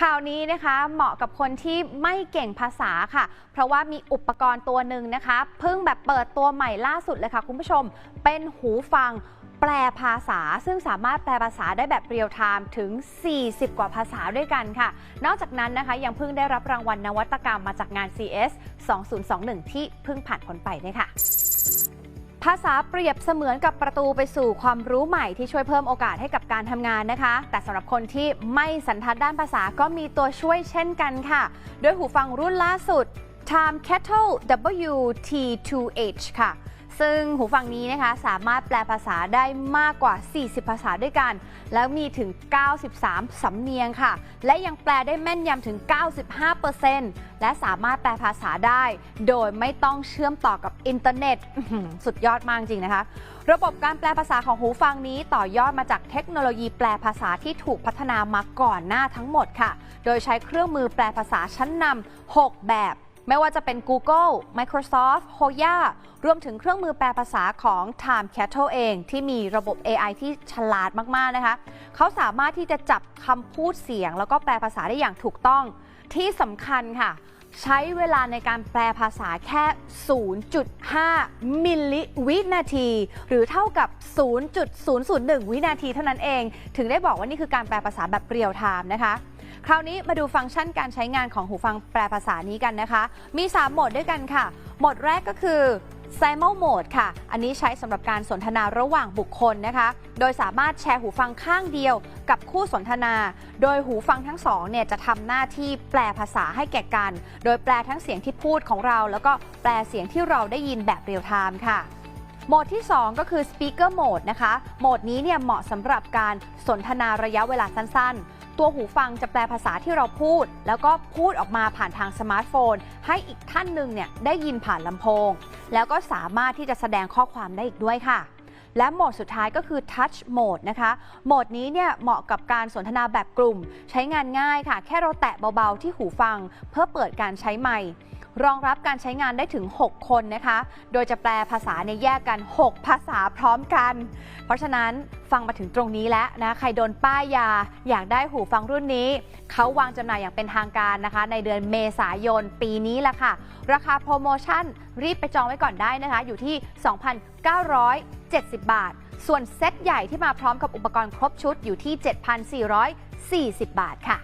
ข่าวนี้นะคะเหมาะกับคนที่ไม่เก่งภาษาค่ะ เพราะว่ามีอุปกรณ์ตัวหนึ่งนะคะเพิ่งแบบเปิดตัวใหม่ล่าสุดเลยค่ะคุณผู้ชม เป็นหูฟังแปลภาษา ซึ่งสามารถแปลภาษาได้แบบเรียลไทม์ถึง 40 กว่าภาษาด้วยกันค่ะ นอกจากนั้นนะคะยังเพิ่งได้รับรางวัลนวัตกรรมมาจากงาน CS 2021 ที่เพิ่งผ่านพ้นไปด้วยค่ะ ภาษาเปรียบเสมือนกับประตูไปสู่ความรู้ใหม่ที่ช่วยเพิ่มโอกาสให้กับการทำงานนะคะ แต่สำหรับคนที่ไม่สันทัดด้านภาษาก็มีตัวช่วยเช่นกันค่ะ ด้วยหูฟังรุ่นล่าสุด Time Kettle WT2H ค่ะ ซึ่งหูฟังนี้นะคะสามารถแปลภาษาได้มากกว่า 40 ภาษาด้วยกัน แล้วมีถึง 93 สำเนียงค่ะ และยังแปลได้แม่นยำถึง 95%และสามารถแปลภาษาได้ โดยไม่ต้องเชื่อมต่อกับอินเทอร์เน็ต สุดยอดมากจริงนะคะ ระบบการแปลภาษาของหูฟังนี้ต่อยอดมาจากเทคโนโลยีแปลภาษาที่ถูกพัฒนามาก่อนหน้าทั้งหมดค่ะ โดยใช้เครื่องมือแปลภาษาชั้นนำ6แบบ ไม่ว่าจะเป็น Google Microsoft Hoya รวมถึงเครื่องมือแปลภาษาของ Time Kettle เองที่มีระบบ AI ที่ฉลาดมาก ๆ นะคะ เขาสามารถที่จะจับคำพูดเสียง แล้วก็แปลภาษาได้อย่างถูกต้อง ที่สำคัญค่ะ ใช้เวลาในการแปลภาษาแค่ 0.5 มิลลิวินาที หรือเท่ากับ 0.001 วินาทีเท่านั้นเอง ถึงได้บอกว่านี่คือการแปลภาษาแบบเรียลไทม์นะคะ คราวนี้มาดูฟังก์ชันการใช้งานของหูฟังแปลภาษานี้กันนะคะ มี 3 โหมดด้วยกันค่ะ โหมดแรกก็คือ Simul Mode ค่ะ อันนี้ใช้สำหรับการสนทนาระหว่างบุคคลนะคะ โดยสามารถแชร์หูฟังข้างเดียวกับคู่สนทนา โดยหูฟังทั้งสองเนี่ยจะทำหน้าที่แปลภาษาให้แก่กัน โดยแปลทั้งเสียงที่พูดของเรา แล้วก็แปลเสียงที่เราได้ยินแบบเรียลไทม์ค่ะโหมดที่ 2 ก็คือ Speaker Mode นะคะ โหมดนี้เนี่ยเหมาะสำหรับการสนทนาระยะเวลาสั้นๆ ตัวหูฟังจะแปลภาษาที่เราพูด แล้วก็พูดออกมาผ่านทางสมาร์ทโฟน ให้อีกท่านหนึ่งเนี่ยได้ยินผ่านลำโพง แล้วก็สามารถที่จะแสดงข้อความได้อีกด้วยค่ะและโหมดสุดท้ายก็คือ Touch Mode นะคะ โหมดนี้เนี่ยเหมาะกับการสนทนาแบบกลุ่ม ใช้งานง่ายค่ะ แค่เราแตะเบาๆที่หูฟัง เพื่อเปิดการใช้ไมค์ รองรับการใช้งานได้ถึง 6 คนนะคะ โดยจะแปลภาษาในแยกกัน 6 ภาษาพร้อมกัน เพราะฉะนั้นฟังมาถึงตรงนี้แล้วนะ ใครโดนป้ายยาอยากได้หูฟังรุ่นนี้ เขาวางจำหน่ายอย่างเป็นทางการนะคะ ในเดือนเมษายนปีนี้แหละค่ะ ราคาโปรโมชั่นรีบไปจองไว้ก่อนได้นะคะ อยู่ที่ 2,970 บาท ส่วนเซ็ตใหญ่ที่มาพร้อมกับอุปกรณ์ครบชุดอยู่ที่ 7,440 บาทค่ะ